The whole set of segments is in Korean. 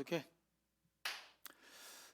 계속해.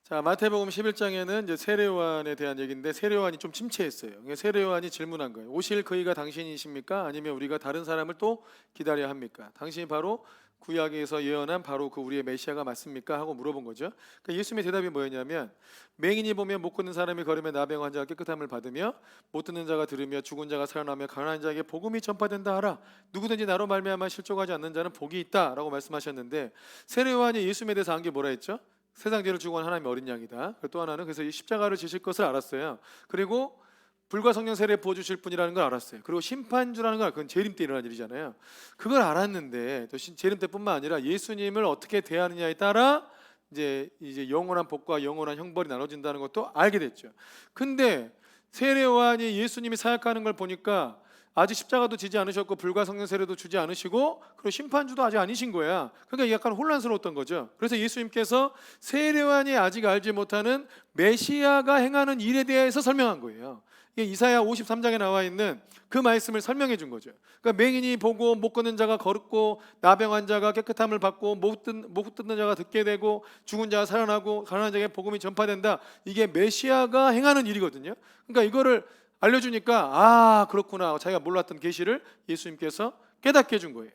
자 마태복음 11장에는 이제 세례요한에 대한 얘기인데 세례요한이 좀 침체했어요. 그러니까 세례요한이 질문한 거예요. 오실 그이가 당신이십니까? 아니면 우리가 다른 사람을 또 기다려야 합니까? 당신이 바로 구약에서 예언한 바로 그 우리의 메시아가 맞습니까? 하고 물어본 거죠. 그러니까 예수님의 대답이 뭐였냐면 맹인이 보면 못 걷는 사람이 걸으며 나병 환자가 깨끗함을 받으며 못 듣는 자가 들으며 죽은 자가 살아나며 가난한 자에게 복음이 전파된다 하라. 누구든지 나로 말미암아 실족하지 않는 자는 복이 있다라고 말씀하셨는데 세례요한이 예수님에 대해서 한 게 뭐라 했죠? 세상 죄를 주고 온 하나님의 어린 양이다. 또 하나는 그래서 이 십자가를 지실 것을 알았어요. 그리고 불과 성령 세례 부어 주실 분이라는 걸 알았어요. 그리고 심판주라는 걸 그건 재림 때 일어난 일이잖아요. 그걸 알았는데 또 신- 재림 때뿐만 아니라 예수님을 어떻게 대하느냐에 따라 이제 이제 영원한 복과 영원한 형벌이 나눠진다는 것도 알게 됐죠. 근데 세례요한이 예수님이 사역하는 걸 보니까 아직 십자가도 지지 않으셨고 불과 성령 세례도 주지 않으시고 그리고 심판주도 아직 아니신 거야. 그러니까 약간 혼란스러웠던 거죠. 그래서 예수님께서 세례요한이 아직 알지 못하는 메시아가 행하는 일에 대해서 설명한 거예요. 이사야 53장에 나와 있는 그 말씀을 설명해 준 거죠. 그러니까 맹인이 보고 못 걷는 자가 걸었고 나병 환자가 깨끗함을 받고 못 듣는 자가 듣게 되고 죽은 자가 살아나고 가난한 자에게 복음이 전파된다. 이게 메시아가 행하는 일이거든요. 그러니까 이거를 알려주니까 아 그렇구나 자기가 몰랐던 계시를 예수님께서 깨닫게 해준 거예요.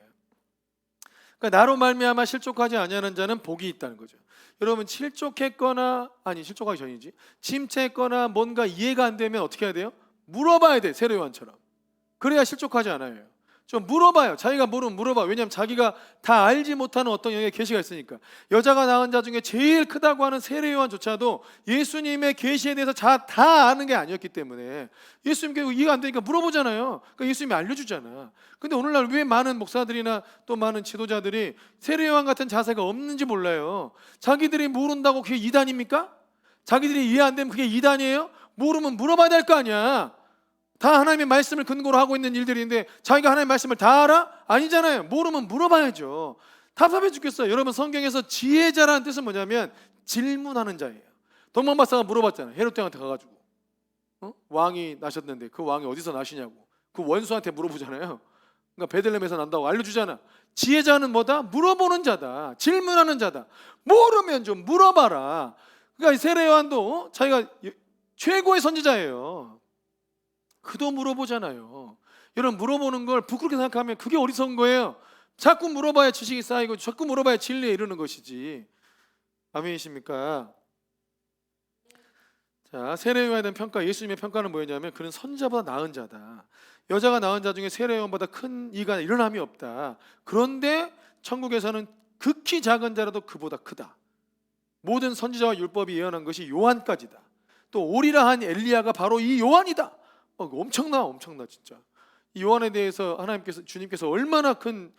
그러니까 나로 말미암아 실족하지 아니하는 자는 복이 있다는 거죠. 여러분 실족했거나 아니 실족하기 전이지 침체했거나 뭔가 이해가 안 되면 어떻게 해야 돼요? 물어봐야 돼 세례요한처럼. 그래야 실족하지 않아요. 좀 물어봐요. 자기가 모르면 물어봐. 왜냐하면 자기가 다 알지 못하는 어떤 영의 계시가 있으니까. 여자가 낳은 자 중에 제일 크다고 하는 세례요한조차도 예수님의 계시에 대해서 자, 다 아는 게 아니었기 때문에 예수님께 이해가 안 되니까 물어보잖아요. 그러니까 예수님이 알려주잖아. 근데 오늘날 왜 많은 목사들이나 또 많은 지도자들이 세례요한 같은 자세가 없는지 몰라요. 자기들이 모른다고 그게 이단입니까? 자기들이 이해 안 되면 그게 이단이에요? 모르면 물어봐야 될 거 아니야. 다 하나님의 말씀을 근거로 하고 있는 일들인데 자기가 하나님의 말씀을 다 알아? 아니잖아요. 모르면 물어봐야죠. 답답해 죽겠어요. 여러분 성경에서 지혜자라는 뜻은 뭐냐면 질문하는 자예요. 동방 박사가 물어봤잖아요. 헤롯 왕한테 가가지고 어? 왕이 나셨는데 그 왕이 어디서 나시냐고 그 원수한테 물어보잖아요. 그러니까 베들레헴에서 난다고 알려주잖아. 지혜자는 뭐다? 물어보는 자다. 질문하는 자다. 모르면 좀 물어봐라. 그러니까 이 세례 요한도 어? 자기가 최고의 선지자예요. 그도 물어보잖아요. 여러분 물어보는 걸 부끄럽게 생각하면 그게 어리석은 거예요. 자꾸 물어봐야 지식이 쌓이고 자꾸 물어봐야 진리에 이르는 것이지. 아멘이십니까? 자, 세례요한에 대한 평가, 예수님의 평가는 뭐였냐면 그는 선자보다 나은 자다. 여자가 낳은 자 중에 세례요한보다 큰 이가 일어남이 없다. 그런데 천국에서는 극히 작은 자라도 그보다 크다. 모든 선지자와 율법이 예언한 것이 요한까지다. 또 오리라 한 엘리야가 바로 이 요한이다. 어, 엄청나, 엄청나 진짜. 이 요한에 대해서 하나님께서 주님께서 얼마나 큰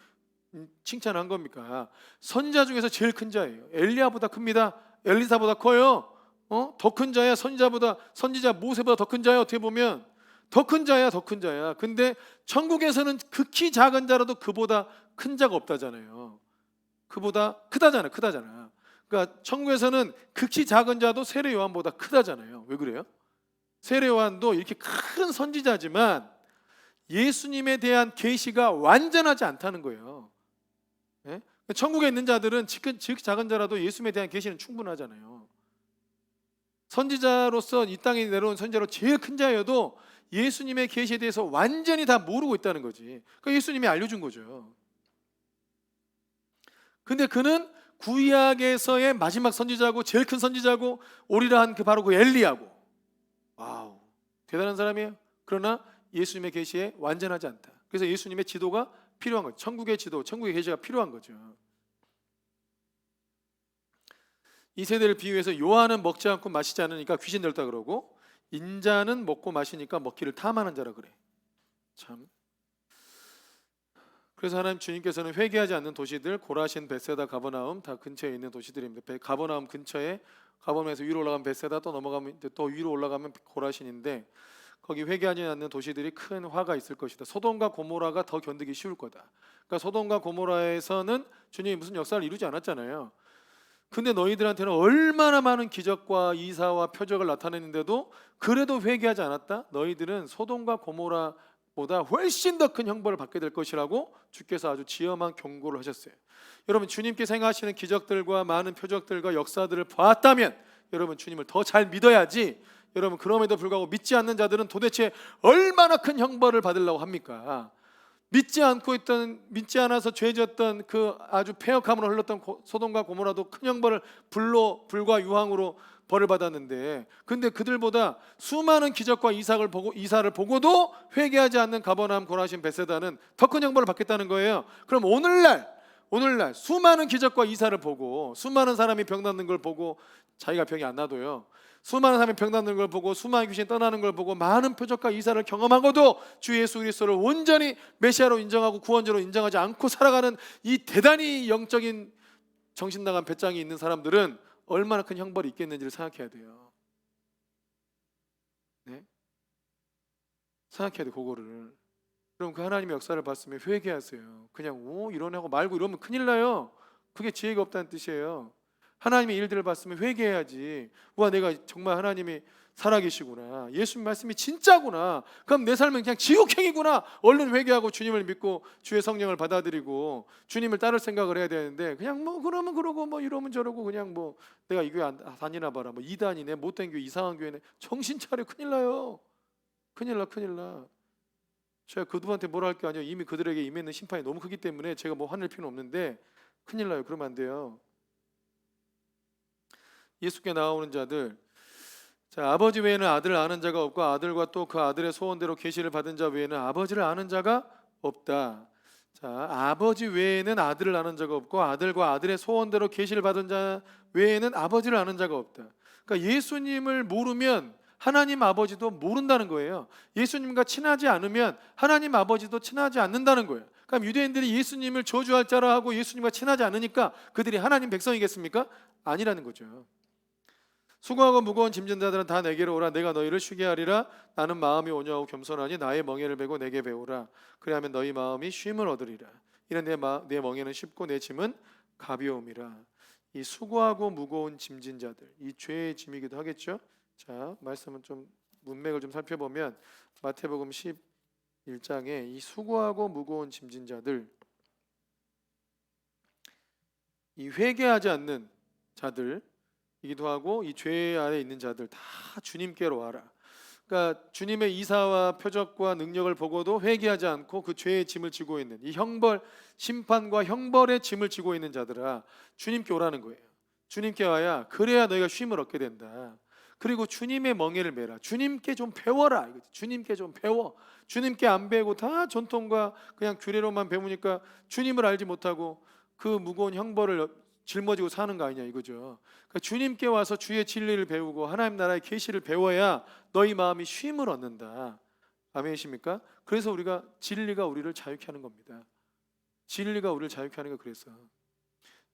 음, 칭찬한 겁니까? 선자 중에서 제일 큰 자예요. 엘리야보다 큽니다. 엘리사보다 커요. 어? 더 큰 자야. 선지자보다 선지자 모세보다 더 큰 자야. 어떻게 보면 더 큰 자야, 더 큰 자야. 근데 천국에서는 극히 작은 자라도 그보다 큰 자가 없다잖아요. 그보다 크다잖아, 크다잖아. 그러니까 천국에서는 극히 작은 자도 세례 요한보다 크다잖아요. 왜 그래요? 세례 요한도 이렇게 큰 선지자지만 예수님에 대한 계시가 완전하지 않다는 거예요. 예? 천국에 있는 자들은 즉, 즉 작은 자라도 예수님에 대한 계시는 충분하잖아요. 선지자로서 이 땅에 내려온 선지자로 제일 큰 자여도 예수님의 계시에 대해서 완전히 다 모르고 있다는 거지. 그러니까 예수님이 알려준 거죠. 근데 그는 구약에서의 마지막 선지자고 제일 큰 선지자고 오리라 한 그 바로 그 엘리야고. 대단한 사람이에요. 그러나 예수님의 계시에 완전하지 않다. 그래서 예수님의 지도가 필요한 거죠. 천국의 지도, 천국의 계시가 필요한 거죠. 이 세대를 비유해서 요한은 먹지 않고 마시지 않으니까 귀신 들다 그러고 인자는 먹고 마시니까 먹기를 탐하는 자라 그래. 참. 그래서 하나님 주님께서는 회개하지 않는 도시들 고라신 베세다 가버나움 다 근처에 있는 도시들입니다. 베- 가버나움 근처에 가버나움에서 위로 올라가면 베세다 또 넘어가면 또 위로 올라가면 고라신인데 거기 회개하지 않는 도시들이 큰 화가 있을 것이다. 소돔과 고모라가 더 견디기 쉬울 거다. 그러니까 소돔과 고모라에서는 주님이 무슨 역사를 이루지 않았잖아요. 근데 너희들한테는 얼마나 많은 기적과 이사와 표적을 나타냈는데도 그래도 회개하지 않았다? 너희들은 소돔과 고모라 보다 훨씬 더 큰 형벌을 받게 될 것이라고 주께서 아주 지엄한 경고를 하셨어요. 여러분 주님께서 행하시는 기적들과 많은 표적들과 역사들을 봤다면 여러분 주님을 더 잘 믿어야지 여러분 그럼에도 불구하고 믿지 않는 자들은 도대체 얼마나 큰 형벌을 받으려고 합니까? 믿지 않고 있던 믿지 않아서 죄졌던 그 아주 폐역함으로 흘렀던 고- 소돔과 고모라도 큰 형벌을 불로 불과 유황으로 벌을 받았는데 근데 그들보다 수많은 기적과 이삭을 보고 이사를 보고도 회개하지 않는 가버나움 고라신 베세다는 더 큰 형벌을 받겠다는 거예요. 그럼 오늘날 오늘날 수많은 기적과 이사를 보고 수많은 사람이 병 낫는 걸 보고 자기가 병이 안 나도요. 수많은 사람이 병 낫는 걸 보고 수많은 귀신 떠나는 걸 보고 많은 표적과 이사를 경험하고도 주 예수 그리스도를 온전히 메시아로 인정하고 구원자로 인정하지 않고 살아가는 이 대단히 영적인 정신 나간 배짱이 있는 사람들은 얼마나 큰 형벌이 있겠는지를 생각해야 돼요. 네? 생각해야 돼 그거를. 그럼 그 하나님의 역사를 봤으면 회개하세요. 그냥 오 이러냐고 말고 이러면 큰일 나요. 그게 지혜가 없다는 뜻이에요. 하나님의 일들을 봤으면 회개해야지. 와 내가 정말 하나님이 살아계시구나. 예수님 말씀이 진짜구나. 그럼 내 삶은 그냥 지옥행이구나. 얼른 회개하고 주님을 믿고 주의 성령을 받아들이고 주님을 따를 생각을 해야 되는데 그냥 뭐 그러면 그러고 뭐 이러면 저러고 그냥 뭐 내가 이 교회 안 다니나 봐라. 뭐 이단이네 못된 교회 이상한 교회네. 정신 차려 큰일 나요. 큰일 나 큰일 나. 제가 그들한테 뭐라 할 게 아니에요. 이미 그들에게 임했는 심판이 너무 크기 때문에 제가 뭐 화낼 필요는 없는데 큰일 나요. 그러면 안 돼요. 예수께 나오는 자들 자, 아버지 외에는 아들을 아는 자가 없고 아들과 또 그 아들의 소원대로 계시를 받은 자 외에는 아버지를 아는 자가 없다. 자, 아버지 외에는 아들을 아는 자가 없고 아들과 아들의 소원대로 계시를 받은 자 외에는 아버지를 아는 자가 없다. 그러니까 예수님을 모르면 하나님 아버지도 모른다는 거예요. 예수님과 친하지 않으면 하나님 아버지도 친하지 않는다는 거예요. 그럼 유대인들이 예수님을 저주할 자라 하고 예수님과 친하지 않으니까 그들이 하나님 백성이겠습니까? 아니라는 거죠. 수고하고 무거운 짐진 자들은 다 내게로 오라. 내가 너희를 쉬게 하리라. 나는 마음이 온유하고 겸손하니 나의 멍에를 베고 내게 배우라. 그리하면 너희 마음이 쉼을 얻으리라. 이는 내, 마, 내 멍에는 쉽고 내 짐은 가벼움이라. 이 수고하고 무거운 짐진 자들 이 죄의 짐이기도 하겠죠? 자 말씀은 좀 문맥을 좀 살펴보면 마태복음 11장에 이 수고하고 무거운 짐진 자들 이 회개하지 않는 자들 이기도 하고 이 죄 아래 있는 자들 다 주님께로 와라. 그러니까 주님의 이사와 표적과 능력을 보고도 회개하지 않고 그 죄의 짐을 지고 있는 이 형벌 심판과 형벌의 짐을 지고 있는 자들아 주님께 오라는 거예요. 주님께 와야 그래야 너희가 쉼을 얻게 된다. 그리고 주님의 멍에를 메라. 주님께 좀 배워라. 주님께 좀 배워. 주님께 안 배우고 다 전통과 그냥 규례로만 배우니까 주님을 알지 못하고 그 무거운 형벌을 짊어지고 사는 거 아니냐 이거죠. 그러니까 주님께 와서 주의 진리를 배우고 하나님 나라의 계시를 배워야 너희 마음이 쉼을 얻는다. 아멘이십니까? 그래서 우리가 진리가 우리를 자유케 하는 겁니다. 진리가 우리를 자유케 하는 거 그래서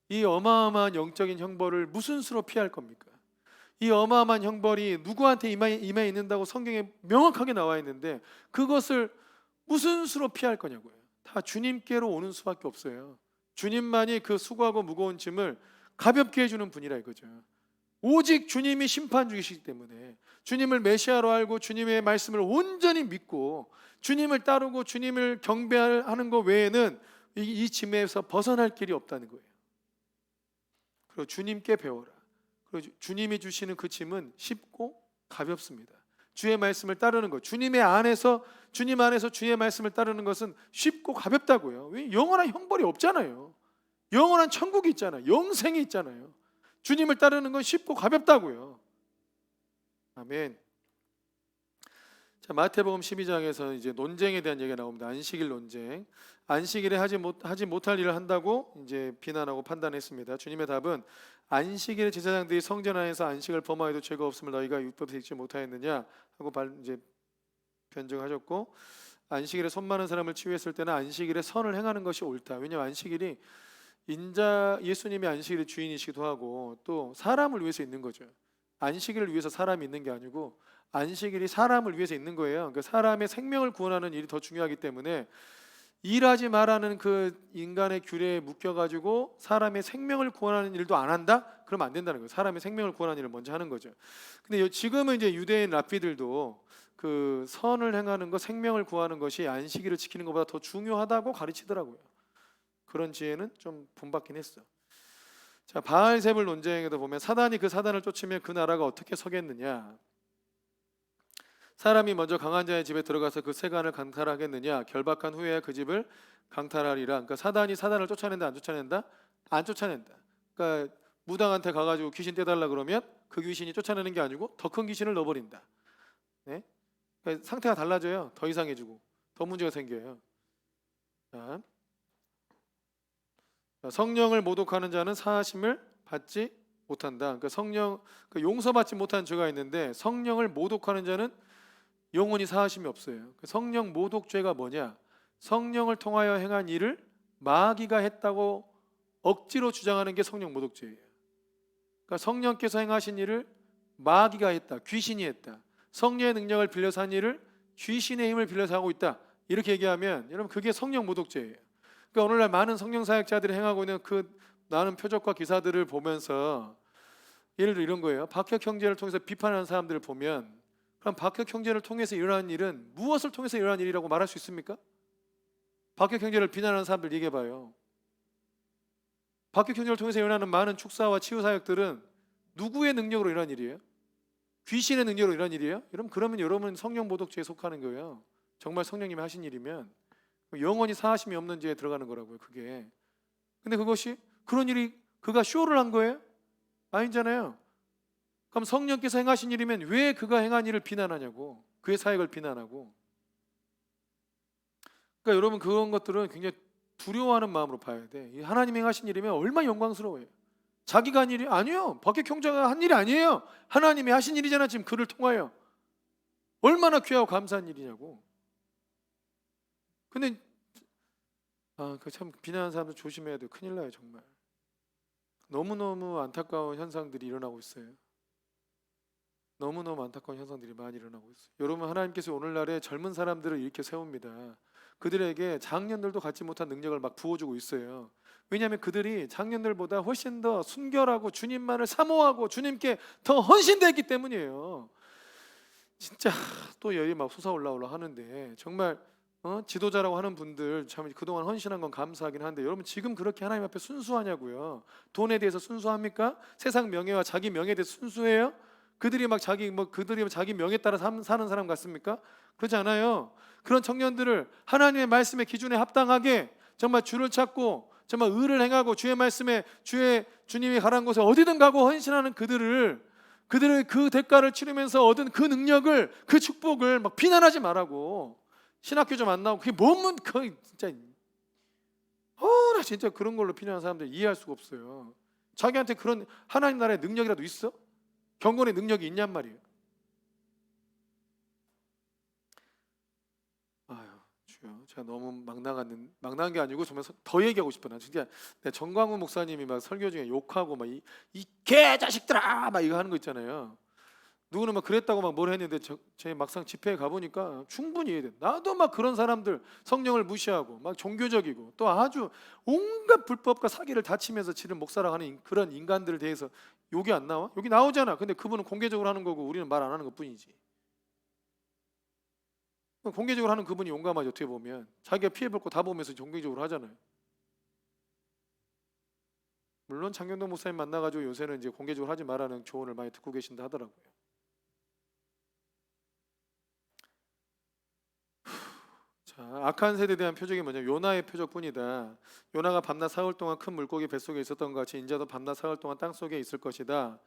이 어마어마한 영적인 형벌을 무슨 수로 피할 겁니까? 이 어마어마한 형벌이 누구한테 임해, 임해 있는다고 성경에 명확하게 나와 있는데 그것을 무슨 수로 피할 거냐고요. 다 주님께로 오는 수밖에 없어요. 주님만이 그 수고하고 무거운 짐을 가볍게 해주는 분이라 이거죠. 오직 주님이 심판 중이시기 때문에 주님을 메시아로 알고 주님의 말씀을 온전히 믿고 주님을 따르고 주님을 경배하는 것 외에는 이, 이 짐에서 벗어날 길이 없다는 거예요. 그리고 주님께 배워라. 그리고 주- 주님이 주시는 그 짐은 쉽고 가볍습니다. 주의 말씀을 따르는 것, 주님의 안에서 주님 안에서 주의 말씀을 따르는 것은 쉽고 가볍다고요. 왜 영원한 형벌이 없잖아요. 영원한 천국이 있잖아요. 영생이 있잖아요. 주님을 따르는 건 쉽고 가볍다고요. 아멘. 자, 마태복음 12장에서 이제 논쟁에 대한 얘기가 나옵니다. 안식일 논쟁. 안식일에 하지 못 하지 못할 일을 한다고 이제 비난하고 판단했습니다. 주님의 답은 안식일에 제사장들이 성전 안에서 안식을 범하여도 죄가 없음을 너희가 율법에 읽지 못하였느냐 하고 발, 이제 변증하셨고 안식일에 손 많은 사람을 치유했을 때는 안식일에 선을 행하는 것이 옳다. 왜냐하면 안식일이 인자 예수님이 안식일의 주인이시기도 하고 또 사람을 위해서 있는 거죠. 안식일을 위해서 사람이 있는 게 아니고 안식일이 사람을 위해서 있는 거예요. 그러니까 사람의 생명을 구원하는 일이 더 중요하기 때문에 일하지 말라는 그 인간의 규례에 묶여 가지고 사람의 생명을 구원하는 일도 안 한다? 그러면 안 된다는 거예요. 사람의 생명을 구원하는 일을 먼저 하는 거죠. 근데 요- 지금은 이제 유대인 랍비들도 그 선을 행하는 것, 생명을 구하는 것이 안식일을 지키는 것보다 더 중요하다고 가르치더라고요. 그런 지혜는 좀 본받긴 했어. 자, 바알세불 논쟁에도 보면 사단이 그 사단을 쫓으면 그 나라가 어떻게 서겠느냐? 사람이 먼저 강한 자의 집에 들어가서 그 세간을 강탈하겠느냐? 결박한 후에 그 집을 강탈하리라. 그러니까 사단이 사단을 쫓아낸다, 안 쫓아낸다? 안 쫓아낸다. 그러니까 무당한테 가가지고 귀신 떼달라 그러면 그 귀신이 쫓아내는 게 아니고 더 큰 귀신을 넣어버린다. 네? 그러니까 상태가 달라져요. 더 이상해지고 더 문제가 생겨요. 자, 자, 성령을 모독하는 자는 사하심을 받지 못한다. 그러니까 성령 그 용서받지 못한 죄가 있는데 성령을 모독하는 자는 영원히 사하심이 없어요. 그 성령 모독죄가 뭐냐? 성령을 통하여 행한 일을 마귀가 했다고 억지로 주장하는 게 성령 모독죄예요. 그러니까 성령께서 행하신 일을 마귀가 했다, 귀신이 했다. 성령의 능력을 빌려서 한 일을 귀신의 힘을 빌려서 하고 있다. 이렇게 얘기하면 여러분 그게 성령 모독죄예요. 그러니까 오늘날 많은 성령 사역자들이 행하고 있는 그 나는 표적과 기사들을 보면서 예를 들어 이런 거예요. 박혁 형제를 통해서 비판하는 사람들을 보면 그럼 박혁 형제를 통해서 일어난 일은 무엇을 통해서 일어난 일이라고 말할 수 있습니까? 박혁 형제를 비난하는 사람들 얘기해 봐요. 박혁 형제를 통해서 일어나는 많은 축사와 치유 사역들은 누구의 능력으로 일어난 일이에요? 귀신의 능력으로 일어난 일이에요? 여러분 그러면 여러분 성령 모독죄에 속하는 거예요. 정말 성령님이 하신 일이면 영원히 사하심이 없는 죄에 들어가는 거라고요. 그게. 근데 그것이 그런 일이 그가 쇼를 한 거예요? 아니잖아요. 그럼 성령께서 행하신 일이면 왜 그가 행한 일을 비난하냐고. 그의 사역을 비난하고. 그러니까 여러분 그런 것들은 굉장히 두려워하는 마음으로 봐야 돼. 이 하나님이 행하신 일이면 얼마나 영광스러워요. 자기가 한 일이 아니요. 박혁 형제가 한 일이 아니에요. 하나님이 하신 일이잖아. 지금 그를 통하여. 얼마나 귀하고 감사한 일이냐고. 근데 아, 그참 비난하는 사람들 조심해야 돼요. 큰일 나요, 정말. 너무 너무 안타까운 현상들이 일어나고 있어요. 너무너무 안타까운 현상들이 많이 일어나고 있어요. 여러분 하나님께서 오늘날에 젊은 사람들을 이렇게 세웁니다. 그들에게 장년들도 갖지 못한 능력을 막 부어주고 있어요. 왜냐하면 그들이 장년들보다 훨씬 더 순결하고 주님만을 사모하고 주님께 더 헌신되었기 때문이에요. 진짜 또 여기 막 솟아올라올라 하는데 정말 어? 지도자라고 하는 분들 참 그동안 헌신한 건 감사하긴 한데 여러분 지금 그렇게 하나님 앞에 순수하냐고요? 돈에 대해서 순수합니까? 세상 명예와 자기 명예에 대해서 순수해요? 그들이 막 자기 뭐 그들이 자기 명예 따라 삼- 사는 사람 같습니까? 그렇지 않아요. 그런 청년들을 하나님의 말씀의 기준에 합당하게 정말 주를 찾고 정말 의를 행하고 주의 말씀에 주의 주님이 가라는 곳에 어디든 가고 헌신하는 그들을 그들의 그 대가를 치르면서 얻은 그 능력을 그 축복을 막 비난하지 말라고 신학교 좀 안 나오고 그게 뭔그 진짜 어나 진짜 그런 걸로 비난하는 사람들 이해할 수가 없어요. 자기한테 그런 하나님 나라의 능력이라도 있어? 경건의 능력이 있냔 말이에요. 아유 주여, 제가 너무 막 나갔는 막 나간 게 아니고 정말 서- 더 얘기하고 싶어. 나 진짜 내 정광훈 목사님이 막 설교 중에 욕하고 막 이 이 개자식들아 막 이거 하는 거 있잖아요. 누구는 막 그랬다고 막 뭘 했는데 저, 제 막상 집회에 가보니까 충분히 이해돼. 나도 막 그런 사람들 성령을 무시하고 막 종교적이고 또 아주 온갖 불법과 사기를 다치면서 치는 목사라고 하는 인- 그런 인간들에 대해서 욕이 안 나와? 여기 나오잖아. 근데 그분은 공개적으로 하는 거고 우리는 말 안 하는 것뿐이지. 공개적으로 하는 그분이 용감하지 어떻게 보면 자기가 피해 볼 거 다 보면서 공개적으로 하잖아요. 물론 장경동 목사님 만나가지고 요새는 이제 공개적으로 하지 말라는 조언을 많이 듣고 계신다 하더라고요. 자, 악한 세대에 대한 표적이 뭐냐? 요나의 표적뿐이다. 요나가 밤낮 사흘 동안 큰 물고기 뱃속에 있었던 것 같이 인자도 밤낮 사흘 동안 땅 속에 있을 것이다.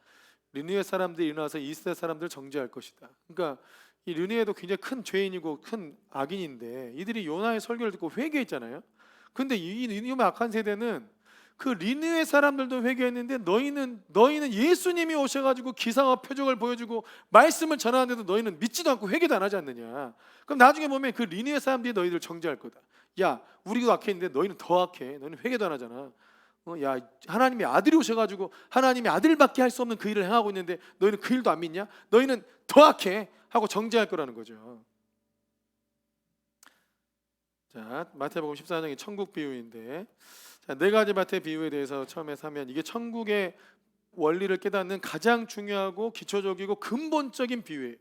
르니의 사람들이 일어나서 이스라엘 사람들을 정죄할 것이다. 그러니까 이 르니에도 굉장히 큰 죄인이고 큰 악인인데 이들이 요나의 설교를 듣고 회개했잖아요. 근데 이 르니의 악한 세대는 그 리느의 사람들도 회개했는데 너희는 너희는 예수님이 오셔가지고 기사와 표적을 보여주고 말씀을 전하는데도 너희는 믿지도 않고 회개도 안 하지 않느냐? 그럼 나중에 보면 그 리느의 사람들이 너희들 정죄할 거다. 야, 우리도 악했는데 너희는 더 악해. 너희는 회개도 안 하잖아. 어, 야, 하나님의 아들이 오셔가지고 하나님의 아들밖에 할 수 없는 그 일을 행하고 있는데 너희는 그 일도 안 믿냐? 너희는 더 악해 하고 정죄할 거라는 거죠. 자, 마태복음 14장이 천국 비유인데 자, 네 가지 밭의 비유에 대해서 처음에 사면 이게 천국의 원리를 깨닫는 가장 중요하고 기초적이고 근본적인 비유예요.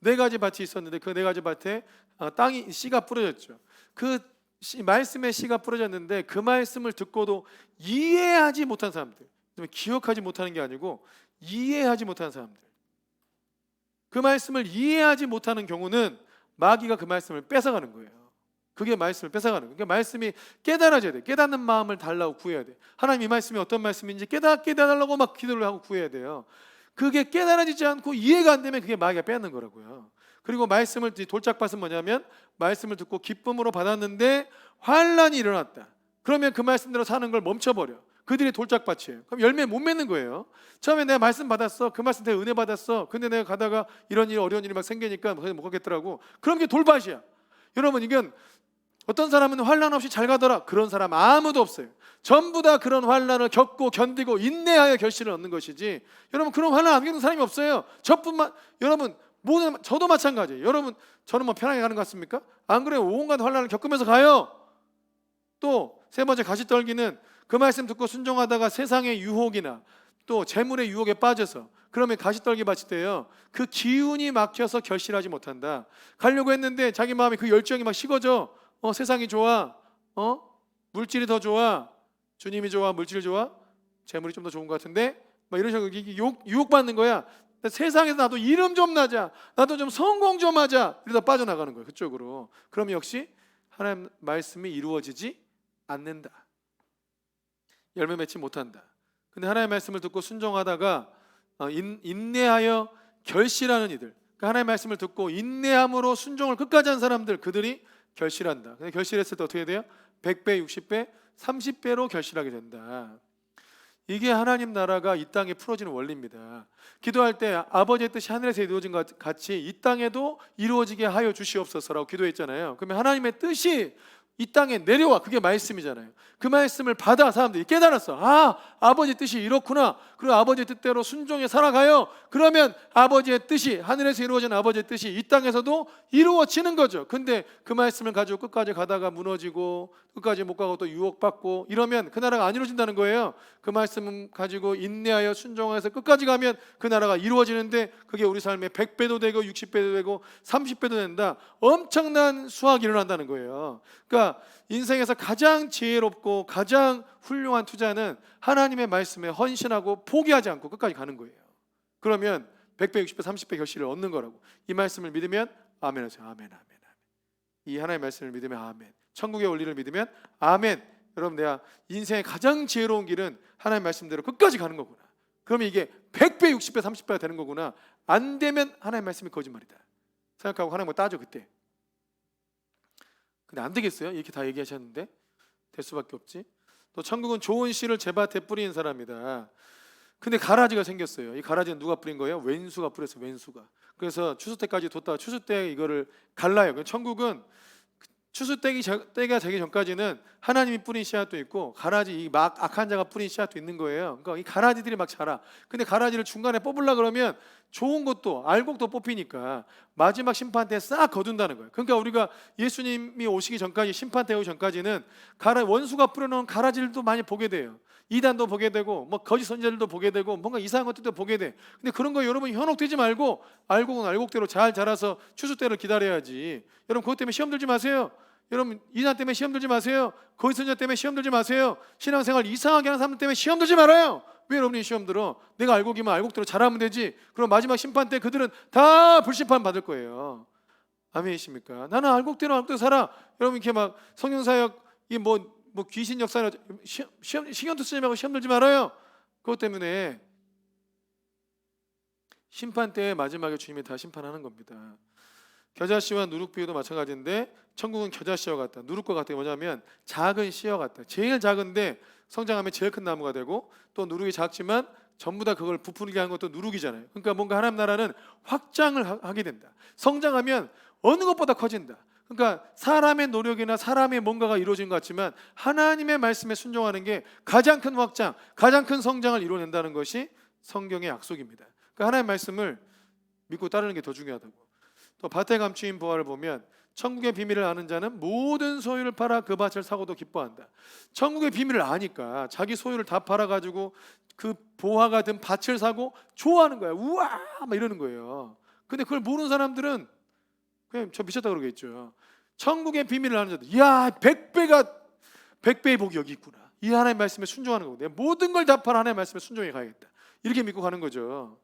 네 가지 밭이 있었는데 그 네 가지 밭에 어, 땅이 씨가 뿌려졌죠. 그 씨, 말씀의 씨가 뿌려졌는데 그 말씀을 듣고도 이해하지 못한 사람들, 기억하지 못하는 게 아니고 이해하지 못한 사람들. 그 말씀을 이해하지 못하는 경우는 마귀가 그 말씀을 뺏어가는 거예요. 그게 말씀을 뺏어가는 거예요. 그러니까 말씀이 깨달아져야 돼. 깨닫는 마음을 달라고 구해야 돼. 하나님 이 말씀이 어떤 말씀인지 깨닫게 해달라고 막 기도를 하고 구해야 돼요. 그게 깨달아지지 않고 이해가 안 되면 그게 마귀가 빼앗는 거라고요. 그리고 말씀을 돌짝밭은 뭐냐면 말씀을 듣고 기쁨으로 받았는데 환란이 일어났다. 그러면 그 말씀대로 사는 걸 멈춰버려. 그들이 돌짝밭이에요. 그럼 열매 못 맺는 거예요. 처음에 내가 말씀 받았어. 그 말씀 때문에 은혜 받았어. 근데 내가 가다가 이런 일 어려운 일이 막 생기니까 못 가겠더라고. 그럼 그게 돌밭이야. 여러분 이건 어떤 사람은 환란 없이 잘 가더라. 그런 사람 아무도 없어요. 전부 다 그런 환란을 겪고 견디고 인내하여 결실을 얻는 것이지. 여러분 그런 환란 안 겪는 사람이 없어요. 저뿐만 여러분 모든 저도 마찬가지예요. 여러분 저는 뭐 편하게 가는 것 같습니까? 안 그래요. 온갖 환란을 겪으면서 가요. 또 세 번째 가시떨기는 그 말씀 듣고 순종하다가 세상의 유혹이나 또 재물의 유혹에 빠져서 그러면 가시떨기 밭이 돼요. 그 기운이 막혀서 결실하지 못한다. 가려고 했는데 자기 마음에 그 열정이 막 식어져. 어 세상이 좋아. 어 물질이 더 좋아. 주님이 좋아. 물질이 좋아. 재물이 좀 더 좋은 것 같은데 막 이런 식으로 유혹, 유혹받는 거야. 세상에서 나도 이름 좀 나자. 나도 좀 성공 좀 하자. 이러다 빠져나가는 거예요. 그쪽으로. 그럼 역시 하나님 말씀이 이루어지지 않는다. 열매 맺지 못한다. 근데 하나님의 말씀을 듣고 순종하다가 어, 인, 인내하여 결실하는 이들. 그러니까 하나님의 말씀을 듣고 인내함으로 순종을 끝까지 한 사람들 그들이 결실한다. 근데 결실했을 때 어떻게 돼요? 100배, 60배, 30배로 결실하게 된다. 이게 하나님 나라가 이 땅에 풀어지는 원리입니다. 기도할 때 아버지의 뜻이 하늘에서 이루어진 것 같이 이 땅에도 이루어지게 하여 주시옵소서라고 기도했잖아요. 그러면 하나님의 뜻이 이 땅에 내려와 그게 말씀이잖아요. 그 말씀을 받아 사람들이 깨달았어. 아 아버지 뜻이 이렇구나. 그리고 아버지 뜻대로 순종해 살아가요. 그러면 아버지의 뜻이 하늘에서 이루어진 아버지의 뜻이 이 땅에서도 이루어지는 거죠. 근데 그 말씀을 가지고 끝까지 가다가 무너지고 끝까지 못 가고 또 유혹받고 이러면 그 나라가 안 이루어진다는 거예요. 그 말씀 가지고 인내하여 순종해서 끝까지 가면 그 나라가 이루어지는데 그게 우리 삶에 100배도 되고 60배도 되고 30배도 된다. 엄청난 수확이 일어난다는 거예요. 그러니까 인생에서 가장 지혜롭고 가장 훌륭한 투자는 하나님의 말씀에 헌신하고 포기하지 않고 끝까지 가는 거예요. 그러면 100배, 60배, 30배 결실을 얻는 거라고. 이 말씀을 믿으면 아멘 하세요. 아멘, 아멘, 아멘. 이 하나님의 말씀을 믿으면 아멘. 천국의 원리를 믿으면 아멘. 여러분 내가 인생의 가장 지혜로운 길은 하나님의 말씀대로 끝까지 가는 거구나. 그러면 이게 100배, 60배, 30배가 되는 거구나. 안 되면 하나님의 말씀이 거짓말이다. 생각하고 하나님 뭐 따져 그때. 근데 안 되겠어요? 이렇게 다 얘기하셨는데 될 수밖에 없지. 또 천국은 좋은 씨를 제 밭에 뿌린 사람이다. 근데 가라지가 생겼어요. 이 가라지는 누가 뿌린 거예요? 왼수가 뿌렸어. 왼수가. 그래서 추수 때까지 뒀다가 추수 때 이거를 갈라요. 그 천국은 추수 때기 때가 되기 전까지는 하나님이 뿌린 씨앗도 있고 가라지 이 막 악한 자가 뿌린 씨앗도 있는 거예요. 그러니까 이 가라지들이 막 자라. 근데 가라지를 중간에 뽑으려 그러면 좋은 것도 알곡도 뽑히니까 마지막 심판 때 싹 거둔다는 거예요. 그러니까 우리가 예수님이 오시기 전까지 심판 때 오기 전까지는 가라 원수가 뿌려놓은 가라지들도 많이 보게 돼요. 이단도 보게 되고 뭐 거짓 선지자들도 보게 되고 뭔가 이상한 것들도 보게 돼. 근데 그런 거 여러분 현혹되지 말고 알곡은 알곡대로 잘 자라서 추수 때를 기다려야지. 여러분 그것 때문에 시험 들지 마세요. 여러분 이단 때문에 시험 들지 마세요. 거짓 선지자 때문에 시험 들지 마세요. 신앙생활 이상하게 하는 사람 때문에 시험 들지 말아요. 왜 여러분이 시험 들어? 내가 알곡이면 알곡대로 잘하면 되지. 그럼 마지막 심판 때 그들은 다 불심판 받을 거예요. 아멘이십니까? 나는 알곡대로 알곡대로 살아. 여러분 이렇게 막 성경사역 이뭐 뭐 귀신 역사나 시험, 신경도 쓰지 말고 시험 들지 말아요. 그것 때문에 심판 때 마지막에 주님이 다 심판하는 겁니다. 겨자씨와 누룩 비유도 마찬가지인데 천국은 겨자씨와 같다. 누룩과 같다. 뭐냐면 작은 씨와 같다. 제일 작은데 성장하면 제일 큰 나무가 되고 또 누룩이 작지만 전부 다 그걸 부풀게 하는 것도 누룩이잖아요. 그러니까 뭔가 하나님 나라는 확장을 하- 하게 된다. 성장하면 어느 것보다 커진다. 그러니까 사람의 노력이나 사람의 뭔가가 이루어진 것 같지만 하나님의 말씀에 순종하는 게 가장 큰 확장, 가장 큰 성장을 이루어낸다는 것이 성경의 약속입니다. 그러니까 하나님의 말씀을 믿고 따르는 게 더 중요하다고. 또 밭에 감추인 보화를 보면 천국의 비밀을 아는 자는 모든 소유를 팔아 그 밭을 사고도 기뻐한다. 천국의 비밀을 아니까 자기 소유를 다 팔아 가지고 그 보화가 든 밭을 사고 좋아하는 거야. 우와 막 이러는 거예요. 근데 그걸 모르는 사람들은 그냥 저 미쳤다 그러겠죠. 천국의 비밀을 아는 자들, 야, 백배가 백배의 복이 여기 있구나. 이 하나님의 말씀에 순종하는 거고, 내 모든 걸 다 팔아 하나님의 말씀에 순종해 가야겠다. 이렇게 믿고 가는 거죠.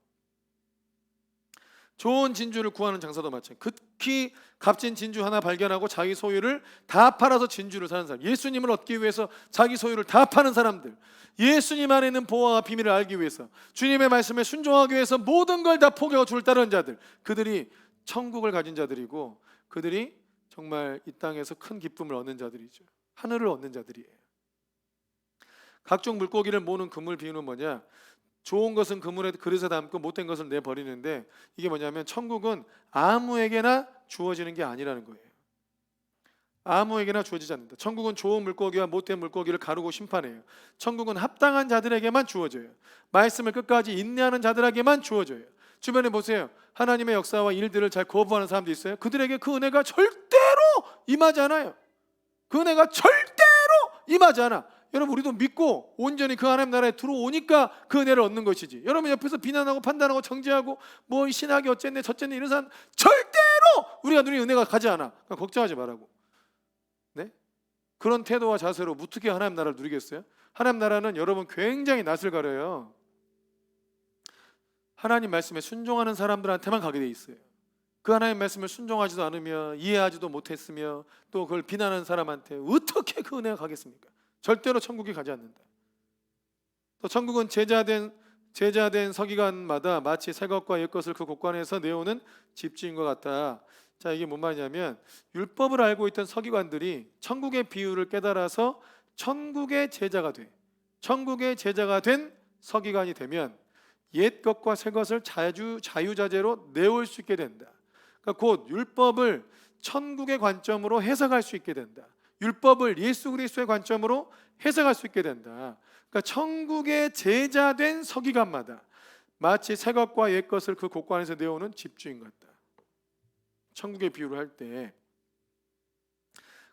좋은 진주를 구하는 장사도 마찬가지. 극히 값진 진주 하나 발견하고 자기 소유를 다 팔아서 진주를 사는 사람. 예수님을 얻기 위해서 자기 소유를 다 파는 사람들. 예수님 안에 있는 보화와 비밀을 알기 위해서 주님의 말씀에 순종하기 위해서 모든 걸 다 포기하고 주를 따르는 자들. 그들이 천국을 가진 자들이고 그들이 정말 이 땅에서 큰 기쁨을 얻는 자들이죠. 하늘을 얻는 자들이에요. 각종 물고기를 모는 그물 비유는 뭐냐? 좋은 것은 그물에 그릇에 담고 못된 것을 내 버리는데 이게 뭐냐면 천국은 아무에게나 주어지는 게 아니라는 거예요. 아무에게나 주어지지 않는다. 천국은 좋은 물고기와 못된 물고기를 가르고 심판해요. 천국은 합당한 자들에게만 주어져요. 말씀을 끝까지 인내하는 자들에게만 주어져요. 주변에 보세요. 하나님의 역사와 일들을 잘 거부하는 사람도 있어요. 그들에게 그 은혜가 절대로 임하지 않아요. 그 은혜가 절대로 임하지 않아. 여러분 우리도 믿고 온전히 그 하나님 나라에 들어오니까 그 은혜를 얻는 것이지. 여러분 옆에서 비난하고 판단하고 정죄하고 뭐 신학이 어쨌네 저쨌네 이런 사람 절대로 우리가 누리는 은혜가 가지 않아. 그러니까 걱정하지 말라고. 네? 그런 태도와 자세로 어떻게 하나님 나라를 누리겠어요? 하나님 나라는 여러분 굉장히 낯을 가려요. 하나님 말씀에 순종하는 사람들한테만 가게 돼 있어요. 그 하나님 말씀을 순종하지도 않으며 이해하지도 못했으며 또 그걸 비난하는 사람한테 어떻게 그 은혜가 가겠습니까? 절대로 천국에 가지 않는다. 또 천국은 제자된 제자된 서기관마다 마치 새 것과 옛 것을 그 곳간에서 내오는 집주인과 같다. 자 이게 뭔 말이냐면 율법을 알고 있던 서기관들이 천국의 비유를 깨달아서 천국의 제자가 돼. 천국의 제자가 된 서기관이 되면 옛 것과 새 것을 자유 자유자재로 내올 수 있게 된다. 그러니까 곧 율법을 천국의 관점으로 해석할 수 있게 된다. 율법을 예수 그리스도의 관점으로 해석할 수 있게 된다. 그러니까 천국의 제자된 서기관마다 마치 새 것과 옛 것을 그 곳간에서 내오는 집주인 같다. 천국의 비유를 할 때,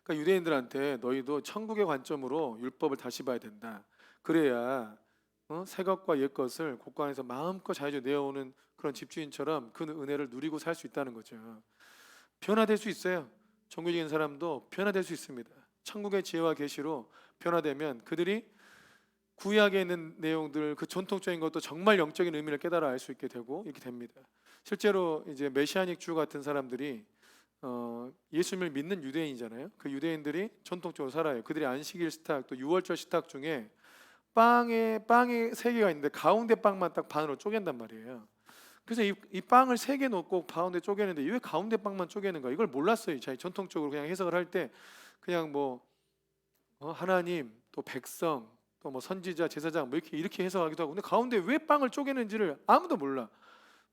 그러니까 유대인들한테 너희도 천국의 관점으로 율법을 다시 봐야 된다. 그래야 어? 새 것과 옛 것을 곳간에서 마음껏 자유로 내어오는 그런 집주인처럼 그 은혜를 누리고 살 수 있다는 거죠. 변화될 수 있어요. 종교적인 사람도 변화될 수 있습니다. 천국의 지혜와 계시로 변화되면 그들이 구약에 있는 내용들 그 전통적인 것도 정말 영적인 의미를 깨달아 알 수 있게 되고 이렇게 됩니다. 실제로 이제 메시아닉 주 같은 사람들이 어, 예수님을 믿는 유대인이잖아요. 그 유대인들이 전통적으로 살아요. 그들이 안식일 식탁 또 유월절 식탁 중에 빵에 빵에 세 개가 있는데 가운데 빵만 딱 반으로 쪼갠단 말이에요. 그래서 이, 이 빵을 세 개 놓고 가운데 쪼개는데 왜 가운데 빵만 쪼개는 거야? 이걸 몰랐어요. 자기 전통적으로 그냥 해석을 할 때 그냥 뭐 어, 하나님 또 백성 또 뭐 선지자 제사장 뭐 이렇게 이렇게 해석하기도 하고 근데 가운데 왜 빵을 쪼개는지를 아무도 몰라.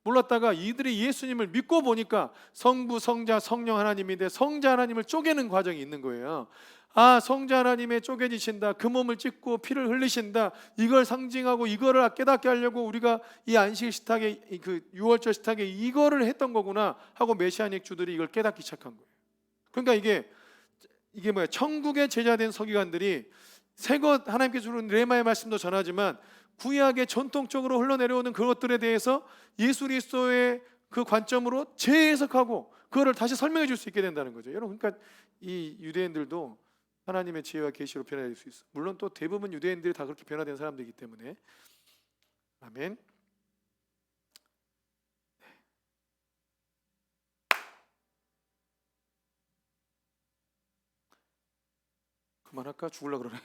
몰랐다가 이들이 예수님을 믿고 보니까 성부, 성자, 성령 하나님인데 성자 하나님을 쪼개는 과정이 있는 거예요. 아, 성자 하나님의 쪼개지신다. 그 몸을 찢고 피를 흘리신다. 이걸 상징하고 이거를 깨닫게 하려고 우리가 이 안식 식탁에 이그 유월절 식탁에 이거를 했던 거구나 하고 메시아닉 주들이 이걸 깨닫기 시작한 거예요. 그러니까 이게 이게 뭐야? 천국의 제자된 서기관들이 새것 하나님께 주는 레마의 말씀도 전하지만 구약의 전통적으로 흘러내려오는 그것들에 대해서 예수 그리스도의 그 관점으로 재해석하고 그거를 다시 설명해 줄 수 있게 된다는 거죠. 여러분 그러니까 이 유대인들도 하나님의 지혜와 계시로 변화될 수 있어. 물론 또 대부분 유대인들이 다 그렇게 변화된 사람들이기 때문에 아멘. 그만할까 죽을라 그러네.